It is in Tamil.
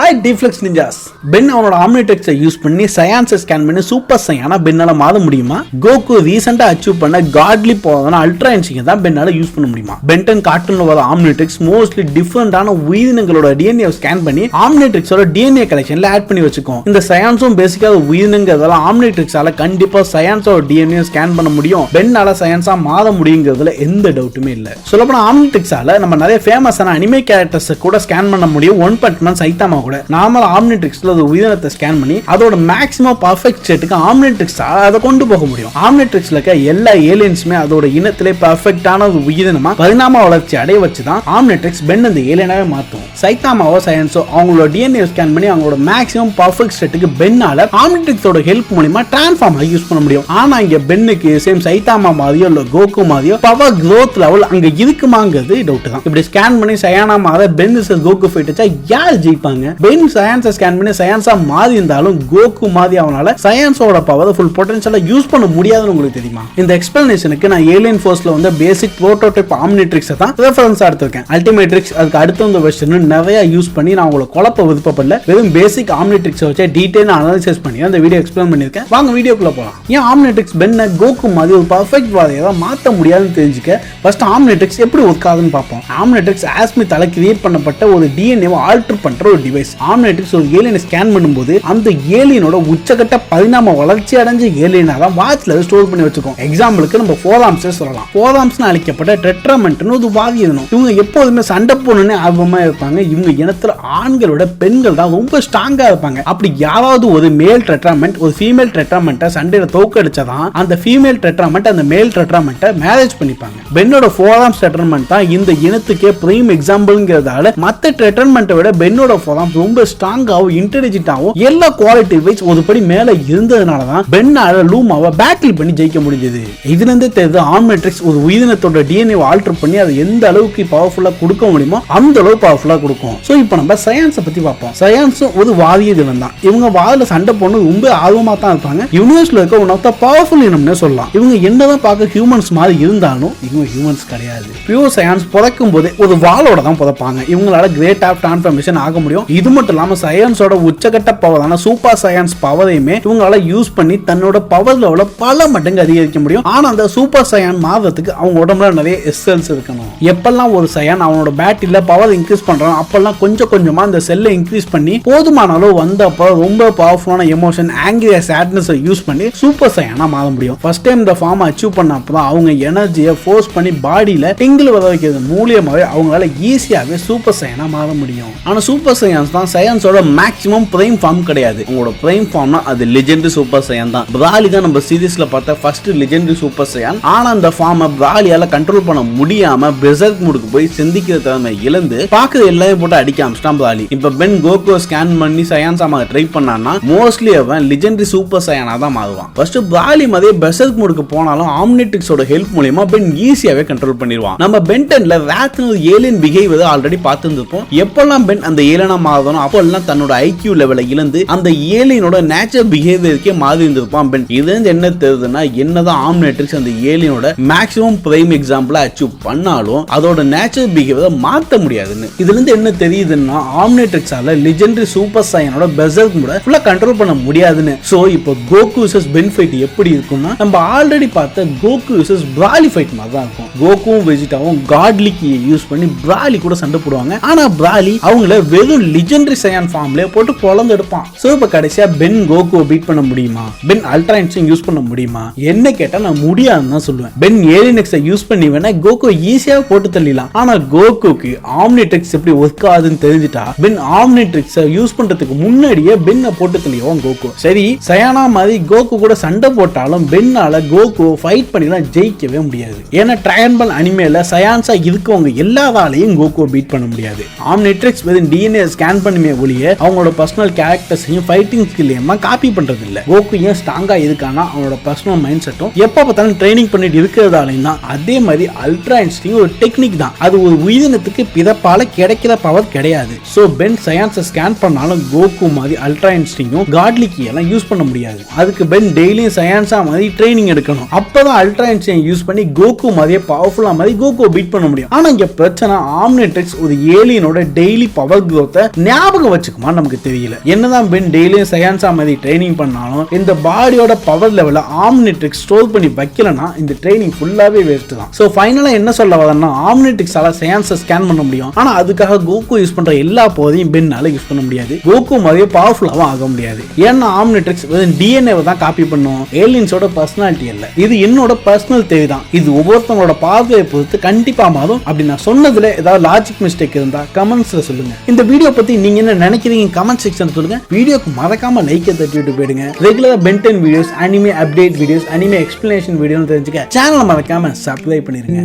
ஹாய் டிஃப்ளெக்ஸ் நிஞ்சாஸ் பென் அவனோட ஆம்னிடெக்ஸை யூஸ் பண்ணி சயான்ஸை ஸ்கேன் பண்ணி சூப்பர் சையானா பென்னால மாற முடியுமா? கோகு ரீசெண்டாக அச்சீவ் பண்ண காட்லி போவதான அல்ட்ரா இன்சிங்க தான் பென்னால யூஸ் பண்ண முடியுமா? பென்டன் கார்ட்டூன்ல வர ஆம்னிடெக்ஸ் மோஸ்ட்லி டிஃப்ரெண்டான உயிரினங்களோட டிஎன்ஏ ஸ்கேன் பண்ணி ஆம்னிடெக்ஸோட டிஎன்ஏ கலெக்ஷன்ல ஆட் பண்ணி வச்சுக்கோம் இந்த சயான்ஸும் பேசிக்காக உயிரினங்கிறதால ஆம்னிடெக்ஸால கண்டிப்பா சயான்ஸோட டிஎன்ஏ ஸ்கேன் பண்ண முடியும். பென்னால சயான்ஸா மாற முடியுங்கிறதுல எந்த டவுட்டுமே இல்லை. சொல்லப்போனா ஆம்னிடெக்ஸால நம்ம நிறைய ஃபேமஸான அனிமே கேரக்டர்ஸ் கூட ஸ்கேன் பண்ண முடியும். ஒன் பட் மேன் சைத்தாமா கூட நார்மல் ஆம்னிட்ரிக்ஸ்ல ஒரு உயிரினத்தை ஸ்கேன் பண்ணி அதோட மேக்ஸிமம் பர்ஃபெக்ட் ஸ்டேட்டுக்கு ஆம்னிட்ரிக்ஸ் அதை கொண்டு போக முடியும். ஆம்னிட்ரிக்ஸ்ல இருக்க எல்லா ஏலியன்ஸுமே அதோட இனத்திலே பர்ஃபெக்டான ஒரு உயிரினமா பரிணாம வளர்ச்சி அடைய வச்சு தான் ஆம்னிட்ரிக்ஸ் பென் அந்த ஏலியனாவே மாற்றும் சைத்தாமாவோ சயின்ஸோ அவங்களோட டிஎன்ஏ ஸ்கேன் பண்ணி அவங்களோட மேக்ஸிமம் பர்ஃபெக்ட் ஸ்டேட்டுக்கு பென்னால ஆம்னிட்ரிக்ஸோட ஹெல்ப் மூலியமா டிரான்ஸ்ஃபார்ம் ஆகி யூஸ் பண்ண முடியும். ஆனா இங்க பென்னுக்கு சேம் சைத்தாமா மாதிரியோ இல்ல கோகு மாதிரியோ பவர் க்ரோத் லெவல் அங்க இருக்குமாங்கிறது டவுட் தான். இப்படி ஸ்கேன் பண்ணி சயானா மாத பென் கோகு ஃபைட் வச்சா யார் ஜெயிப்பாங்க? பெயின் சயான்ஸை ஸ்கேன் பண்ணி சயான்ஸா மாறி இருந்தாலும் கோகு மாதிரி அவனால சயான்ஸோட பவர் ஃபுல் பொட்டன்ஷியலா யூஸ் பண்ண முடியாதுன்னு உங்களுக்கு தெரியுமா? இந்த எக்ஸ்பிளனேஷனுக்கு நான் ஏலியன் ஃபோர்ஸ்ல வந்து பேசிக் ப்ரோட்டோடைப் ஆம்னிட்ரிக்ஸை தான் ரெஃபரன்ஸா எடுத்திருக்கேன். அல்டிமேட்ரிக்ஸ் அதுக்கு அடுத்த வந்த வெர்ஷன் நிறைய யூஸ் பண்ணி நான் உங்களை குழப்ப விருப்பப்படல. வெறும் பேசிக் ஆம்னிட்ரிக்ஸை வச்சு டீட்டெயில் அனாலிசிஸ் பண்ணி அந்த வீடியோ எக்ஸ்பிளைன் பண்ணியிருக்கேன். வாங்க வீடியோக்குள்ள போகலாம் ஏன் ஆம்னிட்ரிக்ஸ் பென்னை கோகு மாதிரி ஒரு பர்ஃபெக்ட் வாரியரை மாற்ற முடியாதுன்னு தெரிஞ்சுக்க? ஃபர்ஸ்ட் ஆம்னிட்ரிக்ஸ் எப்படி ஒர்க் ஆகுதுன்னு பார்ப்போம். ஆம்னிட்ரிக்ஸ் ஆஸ்மி தலை கிரியேட் பண்ணப்பட்ட ஒரு டிஎன்ஏவை ஆல்டர் பண்ணுற ஒரு டிவைஸ் ஆம்னிட்ரிக்ஸ் ஒரு ஏலியனை ஸ்கேன் பண்ணும்போது அந்த ஏலியனோட உச்சகட்ட பரிணாம வளர்ச்சி அடைஞ்ச ஏலியனா தான் வாட்ச்ல ஸ்டோர் பண்ணி வச்சுக்கோம் எக்ஸாம்பிளுக்கு நம்ம ஃபோராம்ஸே சொல்லலாம். ஃபோராம்ஸ்னு அழைக்கப்பட்ட டெட்ரமெண்ட்னு ஒரு வாதி இதனும் இவங்க எப்போதுமே சண்டை போடணும்னு ஆர்வமா இருப்பாங்க. இவங்க இனத்துல ஆண்களோட பெண்கள் தான் ரொம்ப ஸ்ட்ராங்கா இருப்பாங்க. அப்படி யாராவது ஒரு மேல் டெட்ராமெண்ட் ஒரு ஃபீமேல் டெட்ராமெண்ட்டை சண்டையில தோக்கடிச்சதான் அந்த ஃபீமேல் டெட்ராமெண்ட் அந்த மேல் டெட்ராமெண்ட்டை மேரேஜ் பண்ணிப்பாங்க. பென்னோட ஃபோராம்ஸ் டெட்ரமெண்ட் தான் இந்த இனத்துக்கே பிரைம் எக்ஸாம்பிள்ங்கிறதால மற்ற டெட்ரமெண்ட்டை விட பென்னோட ஃபோராம் ரொம்ப ஸ்ட்ராங்காகவும் இன்டெலிஜென்ட்டாகவும் எல்லா குவாலிட்டி வைஸ் ஒரு படி மேலே இருந்ததுனால தான் பென்னால லூமாவை பேட்டில் பண்ணி ஜெயிக்க முடிஞ்சது. இதுல இருந்தே தெரியுது ஆன்மெட்ரிக்ஸ் ஒரு உயிரினத்தோட டிஎன்ஏ ஆல்டர் பண்ணி அதை எந்த அளவுக்கு பவர்ஃபுல்லாக கொடுக்க முடியுமோ அந்த அளவு பவர்ஃபுல்லாக கொடுக்கும். ஸோ இப்போ நம்ம சயான்ஸை பற்றி பார்ப்போம். சயான்ஸும் ஒரு வாரிய தினம் தான் இவங்க வாதில் சண்டை போடணும் ரொம்ப ஆர்வமாக தான் இருப்பாங்க. யூனிவர்ஸ்ல இருக்க ஒன் ஆஃப் த பவர்ஃபுல் இனம்னே சொல்லலாம். இவங்க என்னதான் பார்க்க ஹியூமன்ஸ் மாதிரி இருந்தாலும் இவங்க ஹியூமன்ஸ் கிடையாது. பியூர் சயான்ஸ் பிறக்கும் போதே ஒரு வாளோட தான் பிறப்பாங்க இவங்களால கிரேட் ஆஃப் டிரான்ஸ்ஃபர்மேஷன் ஆக முடியும். இது மட்டும் இல்லாம சயான்ஸோட உச்சகட்ட பவரான சூப்பர் சயான்ஸ் பவரையுமே இவங்களால யூஸ் பண்ணி தன்னோட பவர் லெவல பல மடங்கு அதிகரிக்க முடியும். ஆனா அந்த சூப்பர் சயான் மாறுறதுக்கு அவங்க உடம்புல நிறைய எஸ்எல்ஸ் இருக்கணும். எப்பெல்லாம் ஒரு சயான் அவனோட பேட்டரியில பவர் இன்க்ரீஸ் பண்றான் அப்பெல்லாம் கொஞ்சம் கொஞ்சமா அந்த செல்லை இன்க்ரீஸ் பண்ணி போதுமான அளவு வந்தப்போ ரொம்ப பவர்ஃபுல்லான எமோஷன் ஆங்கிரிய சேட்னஸ் யூஸ் பண்ணி சூப்பர் சயானா மாற முடியும். ஃபர்ஸ்ட் டைம் இந்த ஃபார்ம் அச்சீவ் பண்ண அப்பதான் அவங்க எனர்ஜியை ஃபோர்ஸ் பண்ணி பாடியில டிங்கிள் வர வைக்கிறது மூலியமாவே அவங்களால ஈஸியாகவே சூப்பர் சயானா மாற முடியும். ஆனா சூப்பர் ஃபார்ம்ஸ் தான் சயன்ஸோட மேக்ஸிமம் பிரைம் ஃபார்ம் கிடையாது. உங்களோட பிரைம் ஃபார்ம்னா அது லெஜெண்ட் சூப்பர் சயன் தான். பிராலி தான் நம்ம சீரீஸ்ல பார்த்த ஃபர்ஸ்ட் லெஜெண்ட் சூப்பர் சயன் ஆனா அந்த ஃபார்மை பிராலியால கண்ட்ரோல் பண்ண முடியாம பெசர்க் மூடுக்கு போய் சிந்திக்கிற திறமை இழந்து பாக்குற எல்லாமே போட்டு அடிக்க ஆரம்பிச்சிட்டான் பிராலி இப்ப பென் கோகோ ஸ்கேன் பண்ணி சயான்ஸ் ஆமா ட்ரை பண்ணான்னா மோஸ்ட்லி அவன் லெஜெண்டரி சூப்பர் சயனா தான் மாறுவான். ஃபர்ஸ்ட் பிராலி மாதிரி பெசர்க் மூடுக்கு போனாலும் ஆம்னெட்டிக்ஸோட ஹெல்ப் மூலியமா பென் ஈஸியாவே கண்ட்ரோல் பண்ணிடுவான். நம்ம பென்டன்ல ரேத்னு ஒரு ஏலியன் பிஹேவியர் ஆல்ரெடி பார்த்துருந்துருப்போம். எப்பெல்லாம் பென் அந்த ஏலியனா மாறணும் அப்பெல்லாம் தன்னோட ஐக்கியூ லெவலை இழந்து அந்த ஏலியனோட நேச்சர் பிஹேவியருக்கே மாறி இருந்திருப்பான் பென் இதுல இருந்து என்ன தெரியுதுன்னா என்னதான் ஆம்னேட்ரிக்ஸ் அந்த ஏலியனோட மேக்ஸிமம் பிரைம் எக்ஸாம்பிளா அச்சீவ் பண்ணாலும் அதோட நேச்சர் பிஹேவியரை மாத்த முடியாதுன்னு. இதுல இருந்து என்ன தெரியுதுன்னா ஆம்னேட்ரிக்ஸால லெஜெண்டரி சூப்பர் சைனோட பெசல் கூட ஃபுல்லா கண்ட்ரோல் பண்ண முடியாதுன்னு. சோ இப்போ கோகு விசஸ் பென் எப்படி இருக்கும்னா நம்ம ஆல்ரெடி பார்த்த கோகு விசஸ் பிராலி ஃபைட் மாதிரி தான் இருக்கும். கோகுவும் வெஜிட்டாவும் காட்லிக்கு யூஸ் பண்ணி பிராலி கூட சண்டை போடுவாங்க. ஆனா பிராலி அவங்கள வெறும் லெஜெண்டரி சயான் ஃபார்ம்ல போட்டு பொழந்து எடுப்பான். ஸோ இப்போ கடைசியா பென் கோகுவை பீட் பண்ண முடியுமா? பென் அல்ட்ரா யூஸ் பண்ண முடியுமா? என்ன கேட்டால் நான் முடியாதுன்னு தான் சொல்லுவேன். பென் ஏலினெக்ஸை யூஸ் பண்ணி வேணா கோகு ஈஸியாக போட்டு தள்ளிடலாம். ஆனா கோகுக்கு ஆம்னிட்ரிக்ஸ் எப்படி ஒர்க் ஆகுதுன்னு தெரிஞ்சுட்டா பென் ஆம்னிட்ரிக்ஸை யூஸ் பண்றதுக்கு முன்னாடியே பென்னை போட்டு தள்ளிடுவான் கோகு சரி சயானா மாதிரி கோகு கூட சண்டை போட்டாலும் பென்னால கோகு ஃபைட் பண்ணிலாம் ஜெயிக்கவே முடியாது. ஏன்னா ட்ரையன்பல் அனிமேல சயான்ஸா இருக்கவங்க எல்லாராலையும் கோகுவை பீட் பண்ண முடியாது. ஆம்னிட்ரிக்ஸ் வித் டிஎன்ஏ ஸ்கேன் பண்ணுமே ஒழிய அவங்களோட பர்சனல் கேரக்டர்ஸையும் ஃபைட்டிங் ஸ்கில்லையுமா காப்பி பண்றது இல்ல கோகு ஏன் ஸ்ட்ராங்கா இருக்கானா அவனோட பர்சனல் மைண்ட் செட்டும் எப்ப பார்த்தாலும் ட்ரைனிங் பண்ணிட்டு இருக்கிறதாலையும் தான். அதே மாதிரி அல்ட்ரா இன்ஸ்டிங் ஒரு டெக்னிக் தான். அது ஒரு உயிரினத்துக்கு பிறப்பால கிடைக்கிற பவர் கிடையாது. ஸோ பென் சயான்ஸை ஸ்கேன் பண்ணாலும் கோகு மாதிரி அல்ட்ரா இன்ஸ்டிங்கும் காட்லிக்கு எல்லாம் யூஸ் பண்ண முடியாது. அதுக்கு பென் டெய்லியும் சயான்ஸா மாதிரி ட்ரைனிங் எடுக்கணும். அப்பதான் அல்ட்ரா இன்ஸ்டிங் யூஸ் பண்ணி கோகு மாதிரியே பவர்ஃபுல்லா மாதிரி கோகு பீட் பண்ண முடியும். ஆனா இங்க பிரச்சனை ஆம்னிட்ரிக்ஸ் ஒரு ஏலியனோட டெய்லி பவர் க்ரோத்தை ஞாபகம் வச்சுக்குமா நமக்கு தெரியல. என்னதான் பென் டெய்லியும் சயான்ஸா மாதிரி ட்ரைனிங் பண்ணாலும் இந்த பாடியோட பவர் லெவலை ஆம்னிட்ரிக் ஸ்டோர் பண்ணி வைக்கலனா இந்த ட்ரைனிங் ஃபுல்லாவே வேஸ்ட் தான். ஸோ ஃபைனலா என்ன சொல்ல வரேன்னா ஆம்னிட்ரிக்ஸால சயான்ஸை ஸ்கேன் பண்ண முடியும். ஆனால் அதுக்காக கோகு யூஸ் பண்ற எல்லா பவரையும் பென்னால யூஸ் பண்ண முடியாது. கோகு மாதிரியே பவர்ஃபுல்லாகவும் ஆக முடியாது. ஏன்னா ஆம்னிட்ரிக்ஸ் டிஎன்ஏவை தான் காப்பி பண்ணும். ஏலியன்ஸோட பர்சனாலிட்டி இல்லை இது என்னோட பர்சனல் தேவை தான் இது ஒவ்வொருத்தவங்களோட பார்வையை பொறுத்து கண்டிப்பா மாறும். அப்படி நான் சொன்னதுல ஏதாவது லாஜிக் மிஸ்டேக் இருந்தா கமெண்ட்ஸில் சொல்லுங்க. இந்த வீடியோ பற்றி நீங்கள் என்ன நினைக்கிறீங்க? கமெண்ட் செக்ஷன் சொல்லுங்க. வீடியோக்கு மறக்காம லைக்கை தட்டி விட்டு போயிடுங்க. Regular Ben ten videos anime update videos anime explanation வீடியோன்னு தெரிஞ்சுக்க சேனலை மறக்காம சப்ஸ்கிரைப் பண்ணிடுங்க